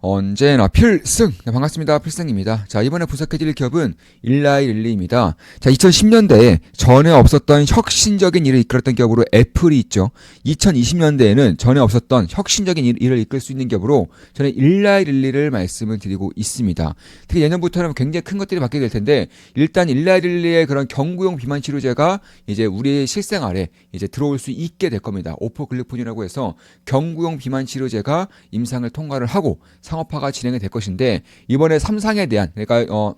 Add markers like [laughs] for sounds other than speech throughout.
언제나 필승! 네, 반갑습니다. 필승입니다. 자, 이번에 분석해드릴 기업은 일라이릴리입니다. 자, 2010년대에 전에 없었던 혁신적인 일을 이끌었던 기업으로 애플이 있죠. 2020년대에는 전에 없었던 혁신적인 일- 일을 이끌 수 있는 기업으로 저는 일라이릴리를 말씀을 드리고 있습니다. 특히 예년부터는 굉장히 큰 것들이 바뀌게 될 텐데 일단 일라이릴리의 그런 경구용 비만 치료제가 이제 우리의 실생활에 이제 들어올 수 있게 될 겁니다. 오포글리폰이라고 해서 경구용 비만 치료제가 임상을 통과를 하고 상업화가 진행이 될 것인데 이번에 삼상에 대한 그러니까 어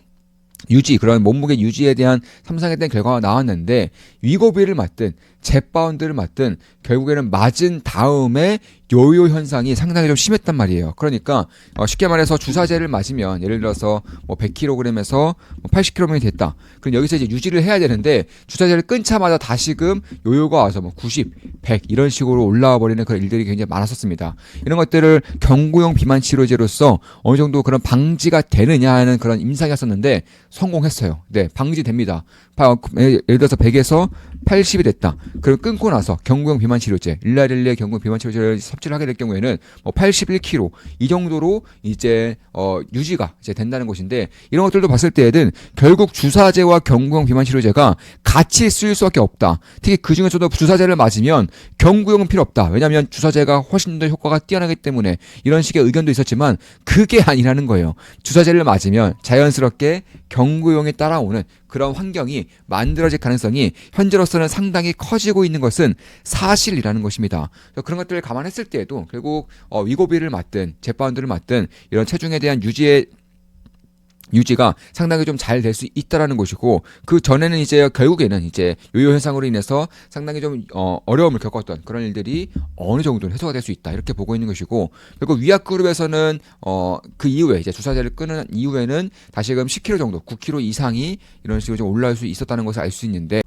유지 그런 몸무게 유지에 대한 삼상에 대한 결과가 나왔는데 위고비를 맞든 젯바운드를 맞든 결국에는 맞은 다음에 요요 현상이 상당히 좀 심했단 말이에요. 그러니까 어, 쉽게 말해서 주사제를 맞으면 예를 들어서 뭐 100kg에서 80kg이 됐다. 그럼 여기서 이제 유지를 해야 되는데 주사제를 끊자마자 다시금 요요가 와서 뭐 90, 100 이런 식으로 올라와 버리는 그런 일들이 굉장히 많았었습니다. 이런 것들을 경구용 비만 치료제로서 어느 정도 그런 방지가 되느냐 하는 그런 임상이었었는데 성공했어요. 네, 방지됩니다. 바- 예를 들어서 100에서 80이 됐다. 그럼 끊고 나서 경구용 비만 치료제, 일라릴리의 경구용 비만 치료제를 섭취를 하게 될 경우에는 뭐 81kg 이 정도로 이제 어 유지가 이제 된다는 것인데 이런 것들도 봤을 때에는 결국 주사제와 경구용 비만 치료제가 같이 쓰일 수밖에 없다. 특히 그 중에서도 주사제를 맞으면 경구용은 필요 없다. 왜냐하면 주사제가 훨씬 더 효과가 뛰어나기 때문에 이런 식의 의견도 있었지만 그게 아니라는 거예요. 주사제를 맞으면 자연스럽게 경구용에 따라오는 그런 환경이 만들어질 가능성이 현재로서는 상당히 커지고 있는 것은 사실이라는 것입니다. 그런 것들을 감안했을 때에도 결국 어, 위고비를 맞든 제파운드를 맞든 이런 체중에 대한 유지의 유지가 상당히 좀 잘 될 수 있다라는 것이고 그 전에는 이제 결국에는 이제 요요 현상으로 인해서 상당히 좀 어, 어려움을 겪었던 그런 일들이 어느 정도는 해소가 될 수 있다 이렇게 보고 있는 것이고 결국 위약 그룹에서는 어 그 이후에 이제 주사제를 끊은 이후에는 다시금 10kg 정도 9kg 이상이 이런 식으로 좀 올라올 수 있었다는 것을 알 수 있는데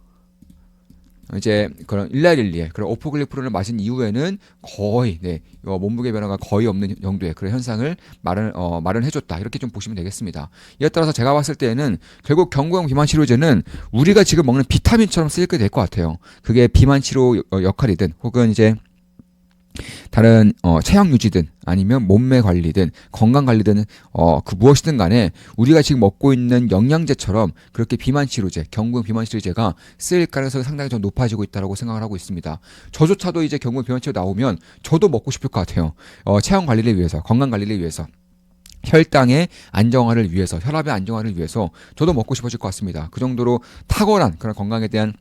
이제 그런 일라릴리에 그런 오포글리프론을 마신 이후에는 거의 네 어, 몸무게 변화가 거의 없는 정도의 그런 현상을 마련 어, 마련해줬다 이렇게 좀 보시면 되겠습니다. 이에 따라서 제가 봤을 때에는 결국 경구용 비만 치료제는 우리가 지금 먹는 비타민처럼 쓰이게 될 것 같아요. 그게 비만 치료 어, 역할이든 혹은 이제 다른 어, 체형 유지든 아니면 몸매 관리든 건강 관리든 어, 그 무엇이든 간에 우리가 지금 먹고 있는 영양제처럼 그렇게 비만 치료제, 경구용 비만 치료제가 쓰일 가능성이 상당히 좀 높아지고 있다고 생각을 하고 있습니다. 저조차도 이제 경구용 비만 치료 나오면 저도 먹고 싶을 것 같아요. 어, 체형 관리를 위해서, 건강 관리를 위해서. 혈당의 안정화를 위해서, 혈압의 안정화를 위해서 저도 먹고 싶어질 것 같습니다. 그 정도로 탁월한 그런 건강에 대한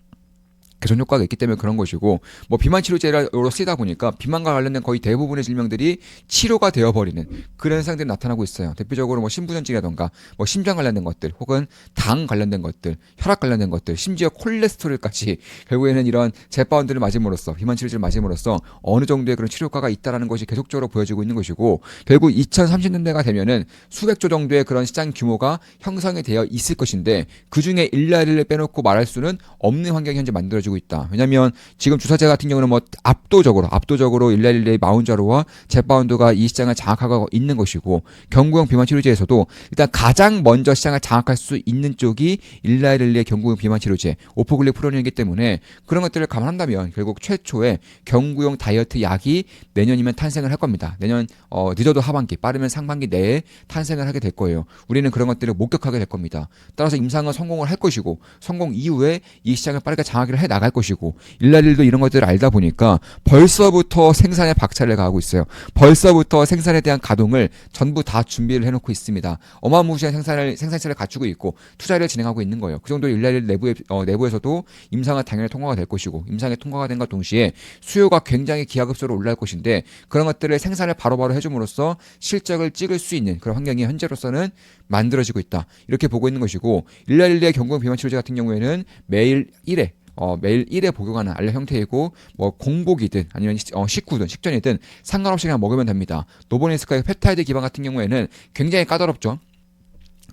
개선 효과가 있기 때문에 그런 것이고 뭐 비만 치료제로 쓰다 보니까 비만과 관련된 거의 대부분의 질병들이 치료가 되어버리는 그런 현상들이 나타나고 있어요. 대표적으로 뭐 신부전증이라던가 뭐 심장 관련된 것들 혹은 당 관련된 것들 혈압 관련된 것들 심지어 콜레스테롤까지 [laughs] 결국에는 이런 제파운드를 맞음으로써 비만 치료제를 맞음으로써 어느 정도의 그런 치료 효과가 있다라는 것이 계속적으로 보여지고 있는 것이고 결국 2030년대가 되면은 수백조 정도의 그런 시장 규모가 형성이 되어 있을 것인데 그 중에 일라리를 빼놓고 말할 수는 없는 환경이 현재 만들어지고 있다. 왜냐하면 지금 주사제 같은 경우는 뭐 압도적으로 압도적으로 일라릴레이 마운자로와 제파운드가 이 시장을 장악하고 있는 것이고 경구용 비만 치료제에서도 일단 가장 먼저 시장을 장악할 수 있는 쪽이 일라릴레이 경구용 비만 치료제 오포글리프론이기 때문에 그런 것들을 감안한다면 결국 최초의 경구용 다이어트 약이 내년이면 탄생을 할 겁니다. 내년 어, 늦어도 하반기 빠르면 상반기 내에 탄생을 하게 될 거예요. 우리는 그런 것들을 목격하게 될 겁니다. 따라서 임상은 성공을 할 것이고 성공 이후에 이 시장을 빠르게 장악을 해 나갈 것이고 일라릴도 이런 것들을 알다 보니까 벌써부터 생산에 박차를 가하고 있어요. 벌써부터 생산에 대한 가동을 전부 다 준비를 해놓고 있습니다. 어마무시한 생산을 생산시를 갖추고 있고 투자를 진행하고 있는 거예요. 그 정도로 일라릴 내부에 어, 내부에서도 임상은 당연히 통과가 될 것이고 임상에 통과가 된과 동시에 수요가 굉장히 기하급수로 올라갈 것인데 그런 것들을 생산을 바로바로 해줌으로써 실적을 찍을 수 있는 그런 환경이 현재로서는 만들어지고 있다. 이렇게 보고 있는 것이고 일라릴리의 경구용 비만 치료제 같은 경우에는 매일 1회 어, 매일 1회 복용하는 알약 형태이고 뭐 공복이든 아니면 시- 어, 식후든 식전이든 상관없이 그냥 먹으면 됩니다. 노보니스카의 펩타이드 기반 같은 경우에는 굉장히 까다롭죠.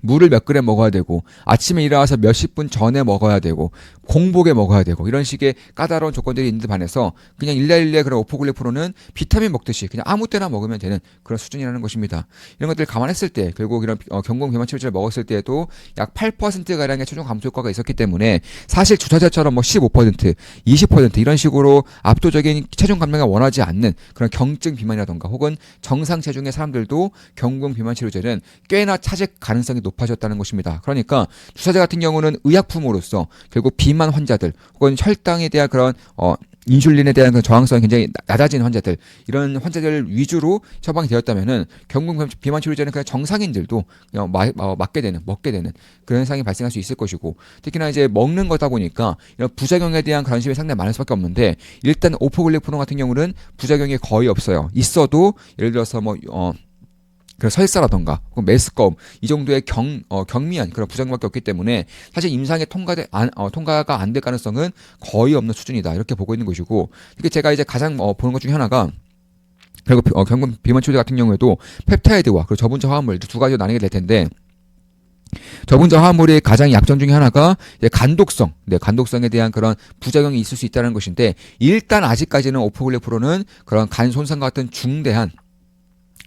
물을 몇 그램 먹어야 되고 아침에 일어나서 몇십 분 전에 먹어야 되고 공복에 먹어야 되고 이런 식의 까다로운 조건들이 있는데 반해서 그냥 일라일레 그런 오포글리프로는 비타민 먹듯이 그냥 아무 때나 먹으면 되는 그런 수준이라는 것입니다. 이런 것들 을 감안했을 때 결국 이런 어, 경공 비만 치료제를 먹었을 때에도 약 8% 가량의 최종 감소 효과가 있었기 때문에 사실 주사제처럼 뭐 15%, 20% 이런 식으로 압도적인 체중 감량을 원하지 않는 그런 경증 비만이라던가 혹은 정상 체중의 사람들도 경공 비만 치료제는 꽤나 차질 가능성이 높 아졌다는 것입니다. 그러니까 주사제 같은 경우는 의약품으로서 결국 비만 환자들 혹은 혈당에 대한 그런 어 인슐린에 대한 그 저항성이 굉장히 나- 낮아진 환자들 이런 환자들 위주로 처방이 되었다면은 경공 비만 치료제는 그냥 정상인들도 그냥 마, 어, 맞게 되는 먹게 되는 그런 현상이 발생할 수 있을 것이고 특히나 이제 먹는 거다 보니까 이런 부작용에 대한 관심이 상당히 많을 수밖에 없는데 일단 오포글리프론 같은 경우는 부작용이 거의 없어요. 있어도 예를 들어서 뭐 어, 그 설사라던가 혹은 메스꺼움 이 정도의 경 어, 경미한 그런 부작용밖에 없기 때문에 사실 임상에 통과돼 안, 어, 통과가 안 될 가능성은 거의 없는 수준이다. 이렇게 보고 있는 것이고 특히 제가 이제 가장 어, 보는 것 중에 하나가 그리고 비- 어, 경금 비만 치료제 같은 경우에도 펩타이드와 그리고 저분자 화합물 두 가지로 나뉘게 될 텐데 저분자 화합물의 가장 약점 중에 하나가 간독성, 네, 간독성에 대한 그런 부작용이 있을 수 있다는 것인데 일단 아직까지는 오포글리프로는 그런 간 손상 같은 중대한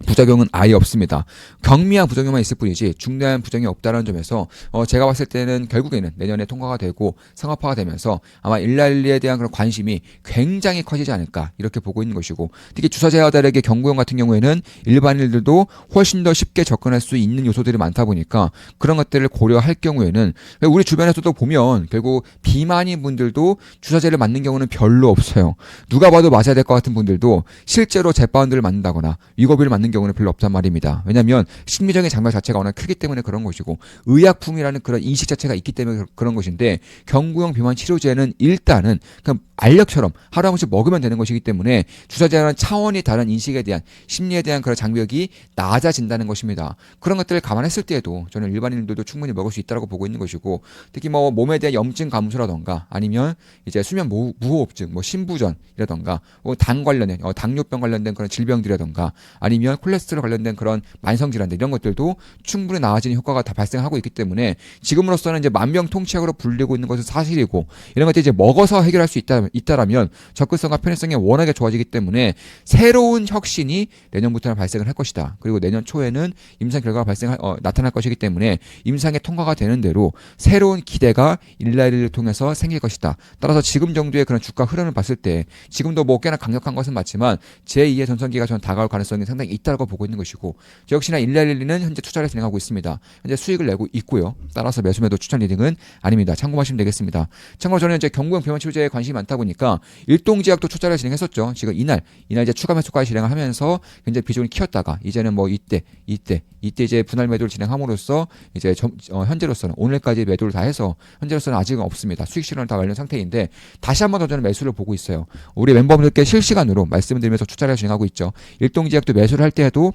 부작용은 아예 없습니다. 경미한 부작용만 있을 뿐이지 중대한 부작용이 없다는 점에서 어 제가 봤을 때는 결국에는 내년에 통과가 되고 상업화가 되면서 아마 일라일리에 대한 그런 관심이 굉장히 커지지 않을까 이렇게 보고 있는 것이고 특히 주사제와 다르게 경구용 같은 경우에는 일반인들도 훨씬 더 쉽게 접근할 수 있는 요소들이 많다 보니까 그런 것들을 고려할 경우에는 우리 주변에서도 보면 결국 비만인 분들도 주사제를 맞는 경우는 별로 없어요. 누가 봐도 맞아야 될 것 같은 분들도 실제로 제파운드를 맞는다거나 위고비를 맞는 경우는 별로 없단 말입니다. 왜냐하면 심리적인 장벽 자체가 워낙 크기 때문에 그런 것이고 의약품이라는 그런 인식 자체가 있기 때문에 그- 그런 것인데 경구용 비만 치료제는 일단은 그냥 알력처럼 하루 한 번씩 먹으면 되는 것이기 때문에 주사제와는 차원이 다른 인식에 대한 심리에 대한 그런 장벽이 낮아진다는 것입니다. 그런 것들을 감안했을 때에도 저는 일반인들도 충분히 먹을 수 있다고 보고 있는 것이고 특히 뭐 몸에 대한 염증 감소라던가 아니면 이제 수면 무, 무호흡증, 뭐 신부전이라던가 혹은 당 관련된 어, 당뇨병 관련된 그런 질병들이라던가 아니면 콜레스테롤 관련된 그런 만성 질환들 이런 것들도 충분히 나아지는 효과가 다 발생하고 있기 때문에 지금으로서는 이제 만병통치약으로 불리고 있는 것은 사실이고 이런 것들 이제 먹어서 해결할 수 있다 있다라면 접근성과 편의성이 워낙에 좋아지기 때문에 새로운 혁신이 내년부터는 발생을 할 것이다. 그리고 내년 초에는 임상 결과가 발생 어, 나타날 것이기 때문에 임상에 통과가 되는 대로 새로운 기대가 일라일을 통해서 생길 것이다. 따라서 지금 정도의 그런 주가 흐름을 봤을 때 지금도 뭐 꽤나 강력한 것은 맞지만 제2의 전성기가 저는 다가올 가능성이 상당히 있다고 보고 있는 것이고 저 역시나 일라일리는 현재 투자를 진행하고 있습니다. 현재 수익을 내고 있고요. 따라서 매수 매도 추천 리딩은 아닙니다. 참고하시면 되겠습니다. 참고로 저는 이제 경구용 병원 치료제에 관심이 많다 보니까 일동제약도 투자를 진행했었죠. 지금 이날 이날 이제 추가 매수까지 진행을 하면서 굉장히 비중을 키웠다가 이제는 뭐 이때 이때 이때 이제 분할 매도를 진행함으로써 이제 점- 어, 현재로서는 오늘까지 매도를 다 해서 현재로서는 아직은 없습니다. 수익 실현을 다 완료 상태인데 다시 한 번 더 저는 매수를 보고 있어요. 우리 멤버분들께 실시간으로 말씀을 드리면서 투자를 진행하고 있죠. 일동제약도 매수를 할 때에도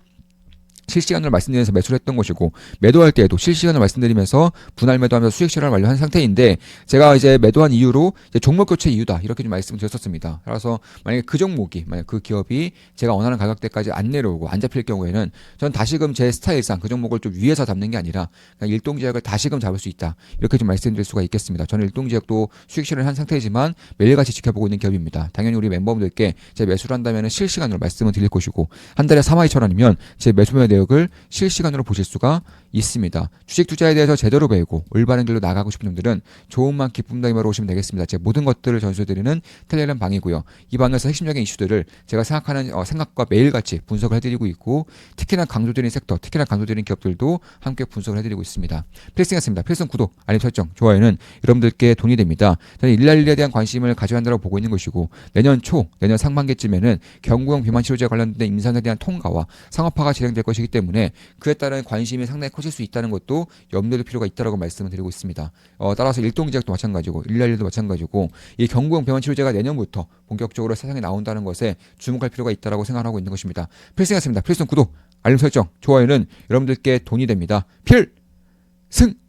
실시간으로 말씀드리면서 매수를 했던 것이고 매도할 때에도 실시간으로 말씀드리면서 분할 매도하면서 수익 실현을 완료한 상태인데 제가 이제 매도한 이유로 이제 종목 교체 이유다 이렇게 좀 말씀을 드렸었습니다. 그래서 만약에 그 종목이 만약 그 기업이 제가 원하는 가격대까지 안 내려오고 안 잡힐 경우에는 저는 다시금 제 스타일상 그 종목을 좀 위에서 잡는 게 아니라 그냥 일동 지역을 다시금 잡을 수 있다 이렇게 좀 말씀드릴 수가 있겠습니다. 저는 일동 지역도 수익 실현을 한 상태이지만 매일같이 지켜보고 있는 기업입니다. 당연히 우리 멤버분들께 제 매수를 한다면 실시간으로 말씀을 드릴 것이고 한 달에 3만 2천 원이면 제 매수 매 내역을 실시간으로 보실 수가 있습니다. 주식 투자에 대해서 제대로 배우고 올바른 길로 나가고 싶은 분들은 좋은만 기쁨 다이머로 오시면 되겠습니다. 제 모든 것들을 전수드리는 텔레그램 방이고요. 이 방에서 핵심적인 이슈들을 제가 생각하는 어, 생각과 매일같이 분석을 해드리고 있고 특히나 강조드린 섹터, 특히나 강조드린 기업들도 함께 분석을 해드리고 있습니다. 필승했습니다. 필승 구독, 알림 설정, 좋아요는 여러분들께 돈이 됩니다. 저는 일랄일에 대한 관심을 가져야 한다고 보고 있는 것이고 내년 초, 내년 상반기쯤에는 경구용 비만 치료제 관련된 임상에 대한 통과와 상업화가 진행될 것이기 때문에 그에 따른 관심이 상당히 커질 수 있다는 것도 염두에 둘 필요가 있다고 말씀을 드리고 있습니다. 어, 따라서 일동제약도 마찬가지고 일랄일도 마찬가지고 이 경구용 병원 치료제가 내년부터 본격적으로 세상에 나온다는 것에 주목할 필요가 있다고 생각하고 있는 것입니다. 필승했습니다. 필승 구독, 알림 설정, 좋아요는 여러분들께 돈이 됩니다. 필승!